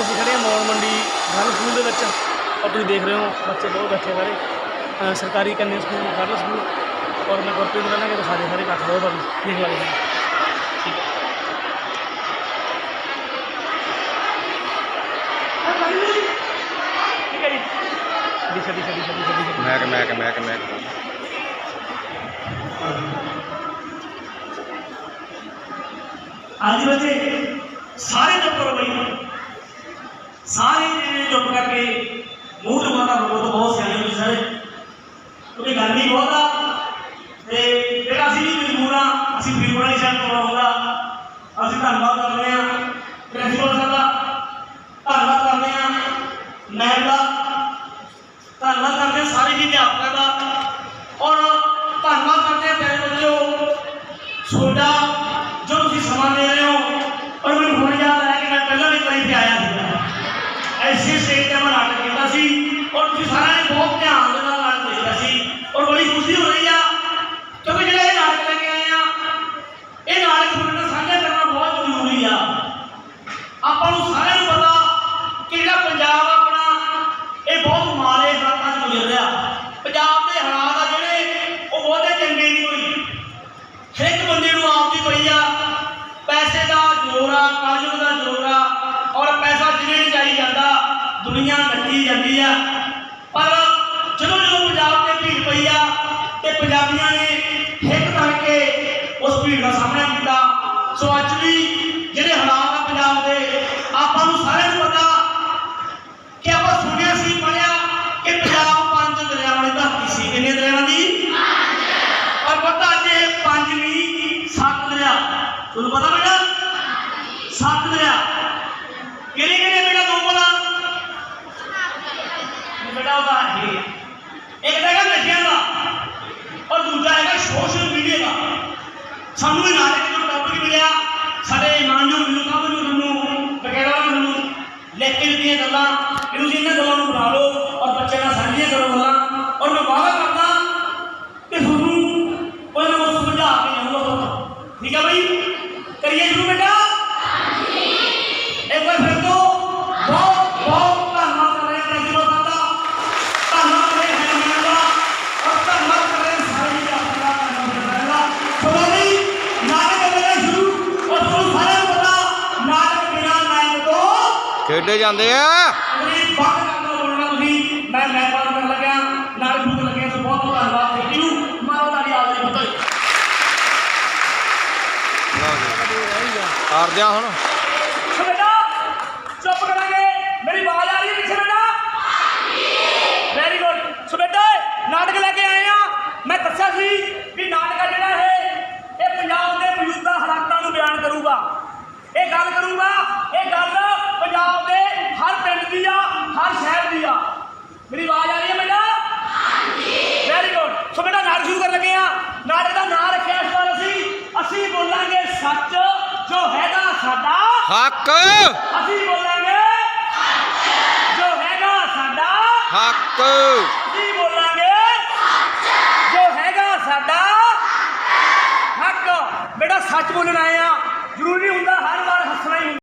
ਅਸੀਂ ਖੜੇ ਹਾਂ ਮੌੜ ਮੰਡੀ ਗਰਲ ਸਕੂਲ ਦੇ ਵਿੱਚ ਔਰ ਤੁਸੀਂ ਦੇਖ ਰਹੇ ਹੋ ਬੱਚੇ ਬਹੁਤ ਬੈਠੇ ਸਾਰੇ ਅ, ਸਰਕਾਰੀ ਕੰਨਿਆ ਸਕੂਲ ਗਰਲ ਸਕੂਲ ਔਰ ਮੈਂ ਗੁਰਪ੍ਰੀਤ ਰਹਿਣਾ ਕਿ ਸਾਰੇ ਸਾਰੇ ਇਕੱਠ ਹੋਏ ਤੁਹਾਨੂੰ ਦੇਖ ਵਾਲੇ ਠੀਕ ਹੈ ਠੀਕ ਹੈ ਜੀ ਦਿਸ਼ਾ ਦਿਸ਼ਾ ਦਿਸ਼ਾ ਦਿਸ਼ਾ ਦਿਸ਼ਾ ਮੈਕ ਮੈਕ ਮੈਕ ਮੈਕ ਅੱਜ ਬੱਚੇ ਸਾਰੇ ਚੁੱਪ ਜਿਹੜੇ ਚੁੱਪ ਕਰਕੇ ਮੂੰਹ ਤੋਂ ਮਾਤਾ ਬਹੁਤ ਬਹੁਤ ਸਿਆਣੇ ਹੋ ਤੁਸੀਂ ਸਾਰੇ ਕਿਉਂਕਿ ਨਹੀਂ ਬਹੁਤ। ਆ ਤੇ ਜਿਹੜਾ ਅਸੀਂ ਵੀ ਮਜਬੂਰ ਆ ਅਸੀਂ ਫਰੀਦਕੋਟ ਵਾਲੀ ਸ਼ਹਿਰ ਤੋਂ ਅਸੀਂ ਧੰਨਵਾਦ ਕਰਦੇ ਆ ਪ੍ਰਿੰਸੀਪਲ ਸਾਹਿਬ ਦਾ। ਧੰਨਵਾਦ ਕਰਦੇ ਆ ਮੈਮ ਦਾ। ਧੰਨਵਾਦ ਕਰਦੇ ਹਾਂ ਸਾਰੇ ਜੀ ਅਧਿਆਪਕਾਂ ਦਾ। ਔਰ ਧੰਨਵਾਦ ਕਰਦੇ ਹਾਂ ਤੇਰੇ ਬੱਚਿਓ, ਤੁਹਾਡਾ ਜੋ ਤੁਸੀਂ ਸਮਾਂ ਦੇ ਰਹੇ ਹੋ, ਔਰ ਮੈਨੂੰ ਹੁਣ ਯਾਦ ਆਇਆ ਕਿ ਮੈਂ ਪਹਿਲਾਂ ਵੀ ਕਈ ਤੇ ਆਇਆ ਸੀਗਾ। ਐਸੀ ਸਟੇਜ ਤੇ ਮੈਂ ਨਾਟਕ ਕੀਤਾ ਸੀ ਔਰ ਤੁਸੀਂ ਸਾਰਿਆਂ ਨੇ ਬਹੁਤ ਧਿਆਨ ਦੇ ਨਾਲ ਨਾਟਕ ਦੇਖਿਆ ਸੀ ਔਰ ਬੜੀ ਖੁਸ਼ੀ ਹੋ ਰਹੀ ਆ। ਕਿਉਂਕਿ ਜਿਹੜਾ ਇਹ ਨਾਟਕ ਲੈ ਕੇ ਆਏ ਆ, ਇਹ ਨਾਟਕ ਤੁਹਾਡੇ ਨਾਲ ਸਾਂਝਾ ਕਰਨਾ ਬਹੁਤ ਜ਼ਰੂਰੀ ਆ। ਆਪਾਂ ਨੂੰ ਸਾਰਿਆਂ ਨੂੰ ਪਤਾ ਕਿ ਜਿਹੜਾ ਪੰਜਾਬ ਆਪਣਾ, ਇਹ ਬਹੁਤ ਮਾੜੇ ਹਾਲਾਤਾਂ 'ਚ ਗੁਜ਼ਰ ਰਿਹਾ। ਪੰਜਾਬ ਦੇ ਹਾਲਾਤ ਆ ਜਿਹੜੇ ਉਹ ਬਹੁਤੇ ਚੰਗੇ ਨਹੀਂ ਕੋਈ। ਹਰ ਇੱਕ ਬੰਦੇ ਨੂੰ ਆਪਦੀ ਪਈ ਆ। ਪੈਸੇ ਦਾ ਜ਼ੋਰ ਆ ਕਾਜੂ ਦਾ ਜ਼ੋਰ ਆ ਔਰ ਪੈਸਾ ਜਿਵੇਂ ਜਾਈ ਜਾਂਦਾ ਦੁਨੀਆ ਨੱਠੀ ਜਾਂਦੀ ਆ। ਪਰ ਜਦੋਂ ਜਦੋਂ ਪੰਜਾਬ ਤੇ ਭੀੜ ਪਈ ਆ ਤੇ ਪੰਜਾਬੀਆਂ ਨੇ ਹਿੱਕ ਕਰਕੇ ਉਸ ਭੀੜ ਦਾ ਸਾਹਮਣਾ ਕੀਤਾ। ਸੋ ਅੱਜ ਵੀ ਜਿਹੜੇ ਹਾਲਾਤ ਆ ਪੰਜਾਬ ਦੇ, ਆਪਾਂ ਨੂੰ ਸਾਰਿਆਂ ਨੂੰ ਪਤਾ ਕਿ ਆਪਾਂ ਸੁਣਿਆ ਸੀ ਪੜਿਆ ਕਿ ਪੰਜਾਬ ਪੰਜ ਦਰਿਆਵਾਂ ਦੀ ਧਰਤੀ ਸੀ। ਕਿੰਨੇ ਦਰਿਆਵਾਂ ਦੀ? ਪਰ ਪਤਾ ਜੇ ਪੰਜ ਵੀ ਸੱਤ ਦਰਿਆ। ਤੁਹਾਨੂੰ ਪਤਾ ਬੇਟਾ? ਸੱਤ ਦਰਿਆ। ਕਿਹੜੇ ਕਿਹੜੇ ਬੇਟਾ ਦੋ ਪਤਾ ਇਹ ਖੇਡੇ ਜਾਂਦੇ ਆ। ਤੁਸੀਂ ਬੋਲਣਾ ਮੈਂ ਕਰਨ ਲੱਗਿਆ। ਨਾਲ ਸ਼ੁਰੂ ਲੱਗਿਆ ਸੋ ਬਹੁਤ ਬਹੁਤ ਧੰਨਵਾਦ। ਥੈਂਕ ਯੂ ਮਾਰੋ ਤਾੜੀ ਆ ਗਈ ਬਤਾਈ ਕਰ ਦਿਆਂ ਹੁਣ ਸੋ ਬੇਟਾ ਚੁੱਪ ਕਰਾਂਗੇ ਮੇਰੀ ਆਵਾਜ਼ ਆ ਰਹੀ ਹੈ ਪਿੱਛੇ ਬੇਟਾ ਵੈਰੀ ਗੁੱਡ ਸੋ ਬੇਟਾ ਨਾਟਕ ਲੈ ਕੇ ਆਏ ਆ ਮੈਂ ਦੱਸਿਆ ਸੀ ਕਿ ਨਾਟਕ ਆ ਜਿਹੜਾ ਇਹ ਇਹ ਪੰਜਾਬ ਦੇ ਮੌਜੂਦਾ ਹਾਲਾਤਾਂ ਨੂੰ ਬਿਆਨ ਕਰੂਗਾ ਇਹ ਗੱਲ ਕਰੂਗਾ ਇਹ ਗੱਲ ਪੰਜਾਬ ਦੇ ਹਰ ਪਿੰਡ ਦੀ ਆ ਹਰ ਸ਼ਹਿਰ ਦੀ ਆ। ਮੇਰੀ ਆਵਾਜ਼ ਆ ਰਹੀ ਹੈ ਬੇਟਾ? ਵੈਰੀ ਗੁੱਡ ਸੋ ਬੇਟਾ ਨਾਟਕ ਸ਼ੁਰੂ ਕਰਨ ਲੱਗੇ ਆ। ਨਾਟਕ ਦਾ ਨਾਮ ਰੱਖਿਆ ਇਸ ਵਾਰ ਅਸੀਂ। ਅਸੀਂ ਬੋਲਾਂਗੇ ਸੱਚ ਜੋ ਹੈਗਾ ਸਾਡਾ। ਹੱਕ। ਅਸੀਂ ਬੋਲਾਂਗੇ ਜੋ ਹੈਗਾ ਸਾਡਾ। ਹੱਕ। ਅਸੀਂ ਬੋਲਾਂਗੇ ਜੋ ਹੈਗਾ ਸਾਡਾ। ਹੱਕ। ਬੇਟਾ ਸੱਚ ਬੋਲਣ ਆਏ ਆ। ਜ਼ਰੂਰੀ ਨਹੀਂ ਹੁੰਦਾ ਹਰ ਵਾਰ ਹੱਸਣਾ ਹੀ